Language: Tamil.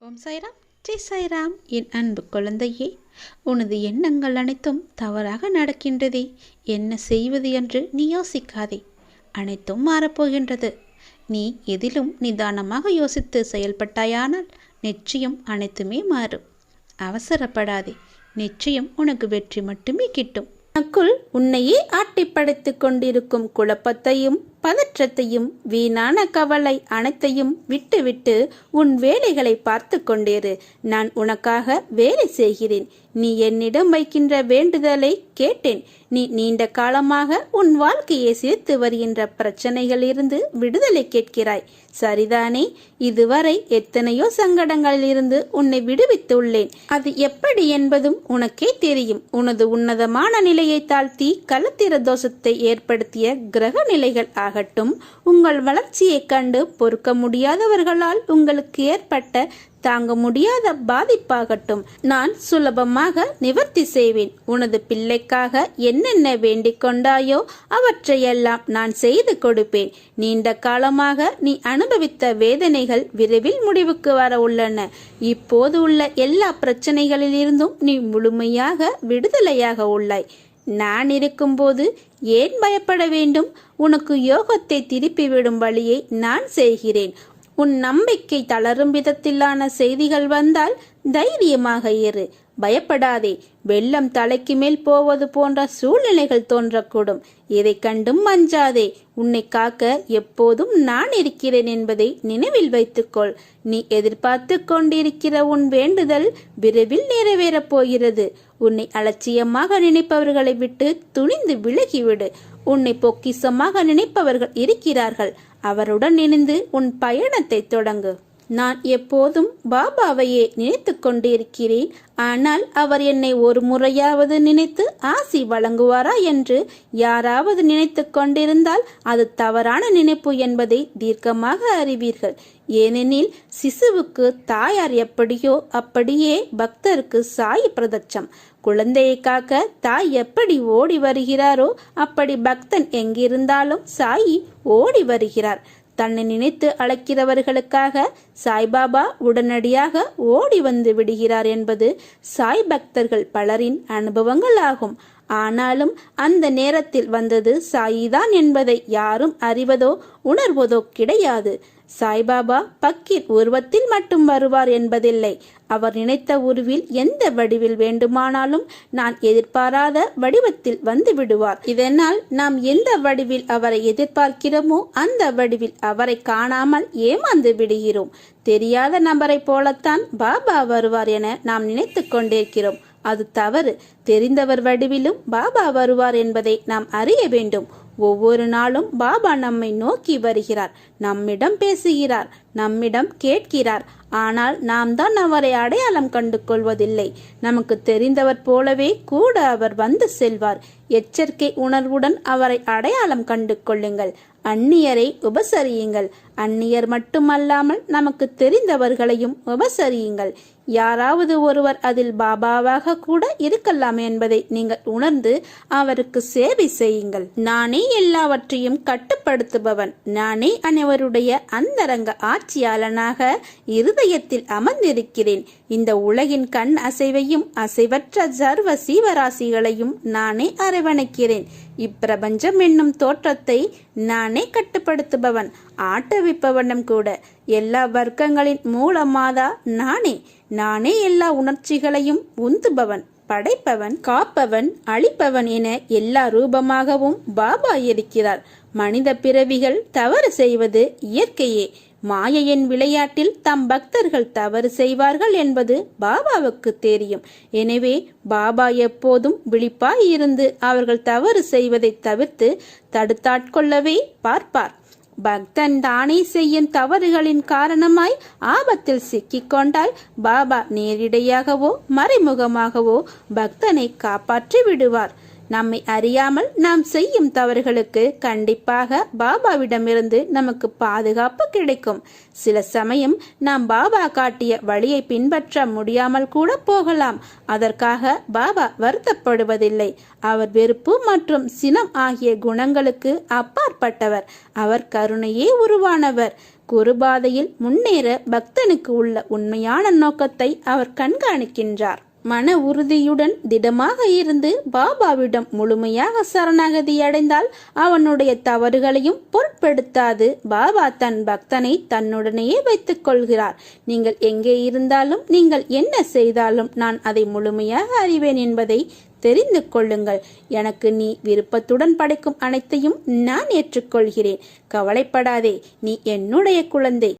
ஓம் சாய்ராம். ஜெய் சாய்ராம். என் அன்பு குழந்தையே உனது எண்ணங்கள் அனைத்தும் தவறாக நடக்கின்றதே. என்ன செய்வது என்று நீ யோசிக்காதே. அனைத்தும் மாறப்போகின்றது. நீ எதிலும் நிதானமாக யோசித்து செயல்பட்டாயானால் நிச்சயம் அனைத்துமே மாறும். அவசரப்படாதே. நிச்சயம் உனக்கு வெற்றி மட்டுமே கிட்டும். உனக்குள் உன்னையே ஆட்டிப்படைத்துக் கொண்டிருக்கும் குழப்பத்தையும் பதற்றத்தையும் வீணான கவலை அனைத்தையும் விட்டுவிட்டு உன் வேலைகளை பார்த்து கொண்டேரு நான் உனக்காக வேலை செய்கிறேன். நீ என்னிடம் வைக்கின்ற வேண்டுதலை கேட்டேன். நீ நீண்ட காலமாக உன் வாழ்க்கையை சேர்த்து வருகின்ற பிரச்சனைகளிலிருந்து விடுதலை கேட்கிறாய். சரிதானே? இதுவரை எத்தனையோ சங்கடங்களில் இருந்து உன்னை விடுவித்துள்ளேன். அது எப்படி என்பதும் உனக்கே தெரியும். உனது உன்னதமான நிலையை தாழ்த்தி கலத்திர தோஷத்தை ஏற்படுத்திய கிரக நிலைகள் ஆகட்டும். உங்கள் வளர்ச்சியைக் கண்டு பொறுக்க முடியாதவர்களால் உங்களுக்கு ஏற்பட்ட தாங்க முடியாத பாதிப்பாகட்டும். நான் சுலபமாக நிவர்த்தி செய்வேன். உனது பிள்ளைக்காக என்னென்ன வேண்டிக் கொண்டாயோ அவற்றையெல்லாம் நான் செய்து கொடுப்பேன். நீண்ட காலமாக நீ அனுபவித்த வேதனைகள் விரைவில் முடிவுக்கு வர உள்ளன. இப்போது உள்ள எல்லா பிரச்சனைகளிலிருந்தும் நீ முழுமையாக விடுதலையாக உள்ளாய். நான் இருக்கும்போது ஏன் பயப்பட வேண்டும்? உனக்கு யோகத்தை திருப்பிவிடும் வழியை நான் செய்கிறேன். உன் நம்பிக்கை தளரும் விதத்திலான செய்திகள் வந்தால் தைரியமாக இரு. பயப்படாதே. வெள்ளம் தலைக்கு மேல் போவது போன்ற சூழ்நிலைகள் தோன்றக்கூடும். இதை கண்டும் மஞ்சாதே. உன்னை காக்க எப்போதும் நான் இருக்கிறேன் என்பதை நினைவில் வைத்துக்கொள். நீ எதிர்பார்த்து கொண்டிருக்கிற உன் வேண்டுதல் விரைவில் நிறைவேறப் போகிறது. உன்னை அலட்சியமாக நினைப்பவர்களை விட்டு துணிந்து விலகிவிடு. உன்னை பொக்கிசமாக நினைப்பவர்கள் இருக்கிறார்கள். அவருடன் இணைந்து உன் பயணத்தை தொடங்கு. நான் எப்போதும் பாபாவையே நினைத்து கொண்டிருக்கிறேன். ஆனால் அவர் என்னை ஒரு முறையாவது நினைத்து ஆசி வழங்குவாரா என்று யாராவது நினைத்து கொண்டிருந்தால் அது தவறான நினைப்பு என்பதை தீர்க்கமாக அறிவீர்கள். ஏனெனில் சிசுவுக்கு தாயார் எப்படியோ அப்படியே பக்தருக்கு சாய் பிரதட்சம். குழந்தையை காக்க தாய் எப்படி ஓடி வருகிறாரோ அப்படி பக்தன் எங்கிருந்தாலும் சாயி ஓடி வருகிறார். தன்னை நினைத்து அழைக்கிறவர்களுக்காக சாய்பாபா உடனடியாக ஓடி வந்து விடுகிறார் என்பது சாய் பக்தர்கள் பலரின் அனுபவங்கள் ஆகும். ஆனாலும் அந்த நேரத்தில் வந்தது சாயிதான் என்பதை யாரும் அறிவதோ உணர்வதோ கிடையாது. சாய்பாபா பக்கீர் உருவத்தில் மட்டும் வருவார் என்பதில்லை. அவர் நினைத்த உருவில் எந்த வடிவில் வேண்டுமானாலும் நான் எதிர்பாராத வடிவத்தில் வந்து விடுவார். இதனால் நாம் எந்த வடிவில் அவரை எதிர்பார்க்கிறோமோ அந்த வடிவில் அவரை காணாமல் ஏமாந்து விடுகிறோம். தெரியாத நபரை போலத்தான் பாபா வருவார் என நாம் நினைத்து கொண்டிருக்கிறோம். அது தவறு. தெரிந்தவர் வடிவிலும் பாபா வருவார் என்பதை நாம் அறிய வேண்டும். ஒவ்வொரு நாளும் பாபா நம்மை நோக்கி வருகிறார். நம்மிடம் பேசுகிறார். நம்மிடம் கேட்கிறார். ஆனால் நாம் தான் அவரை அடையாளம் கண்டு கொள்வதில்லை நமக்கு தெரிந்தவர் போலவே கூட அவர் வந்து செல்வார். எச்சரிக்கை உணர்வுடன் அவரை அடையாளம் கண்டு கொள்ளுங்கள் அந்நியரை உபசரியுங்கள். அந்நியர் மட்டுமல்லாமல் நமக்கு தெரிந்தவர்களையும் உபசரியுங்கள். யாராவது ஒருவர் அதில் பாபாவாக கூட இருக்கலாம் என்பதை நீங்கள் உணர்ந்து அவருக்கு சேவை செய்யுங்கள். நானே எல்லாவற்றையும் கட்டுப்படுத்துபவன். நானே அனைவருடைய அந்தரங்க ஆட்சியாளனாக ஆலயத்தில் அமர்ந்திருக்கிறேன். இந்த உலகின் கண் அசைவையும் அசைவற்ற சர்வ சீவராசிகளையும் நானே அரவணைக்கிறேன். இப்பிரபஞ்சம் என்னும் தோற்றத்தை நானே கட்டுப்படுத்துபவன் ஆட்டவிப்பவனும் கூட. எல்லா வர்க்கங்களின் மூலமாதா நானே. நானே எல்லா உணர்ச்சிகளையும் உந்துபவன் படைப்பவன் காப்பவன் அழிப்பவன் என எல்லா ரூபமாகவும் பாபா இருக்கிறார். மனித பிறவிகள் தவறு செய்வது இயற்கையே. மாயையின் விளையாட்டில் தம் பக்தர்கள் தவறு செய்வார்கள் என்பது பாபாவுக்கு தெரியும். எனவே பாபா எப்போதும் விழிப்பாய் இருந்து அவர்கள் தவறு செய்வதை தவிர்த்து தடுத்தாட்கொள்ளவே பார்ப்பார். பக்தன் தானே செய்யும் தவறுகளின் காரணமாய் ஆபத்தில் சிக்கிக்கொண்டால் பாபா நேரிடையாகவோ மறைமுகமாகவோ பக்தனை காப்பாற்றி விடுவார். நம்மை அறியாமல் நாம் செய்யும் தவறுகளுக்கு கண்டிப்பாக பாபாவிடமிருந்து நமக்கு பாதுகாப்பு கிடைக்கும். சில சமயம் நாம் பாபா காட்டிய வழியை பின்பற்ற முடியாமல் கூட போகலாம். அதற்காக பாபா வருத்தப்படுவதில்லை. அவர் வெறுப்பு மற்றும் சினம் ஆகிய குணங்களுக்கு அப்பாற்பட்டவர். அவர் கருணையே உருவானவர். குருபாதையில் முன்னேற பக்தனுக்கு உள்ள உண்மையான நோக்கத்தை அவர் கண்காணிக்கின்றார். மன உறுதியுடன் திடமாக இருந்து பாபாவிடம் முழுமையாக சரணாகதி அடைந்தால் அவனுடைய தவறுகளையும் பொருட்படுத்தாது. பாபா தன் பக்தனை தன்னுடனேயே வைத்துக் கொள்கிறார். நீங்கள் எங்கே இருந்தாலும் நீங்கள் என்ன செய்தாலும் நான் அதை முழுமையாக அறிவேன் என்பதை தெரிந்து கொள்ளுங்கள். எனக்கு நீ விருப்பத்துடன் படைக்கும் அனைத்தையும் நான் ஏற்றுக்கொள்கிறேன். கவலைப்படாதே நீ என்னுடைய குழந்தை.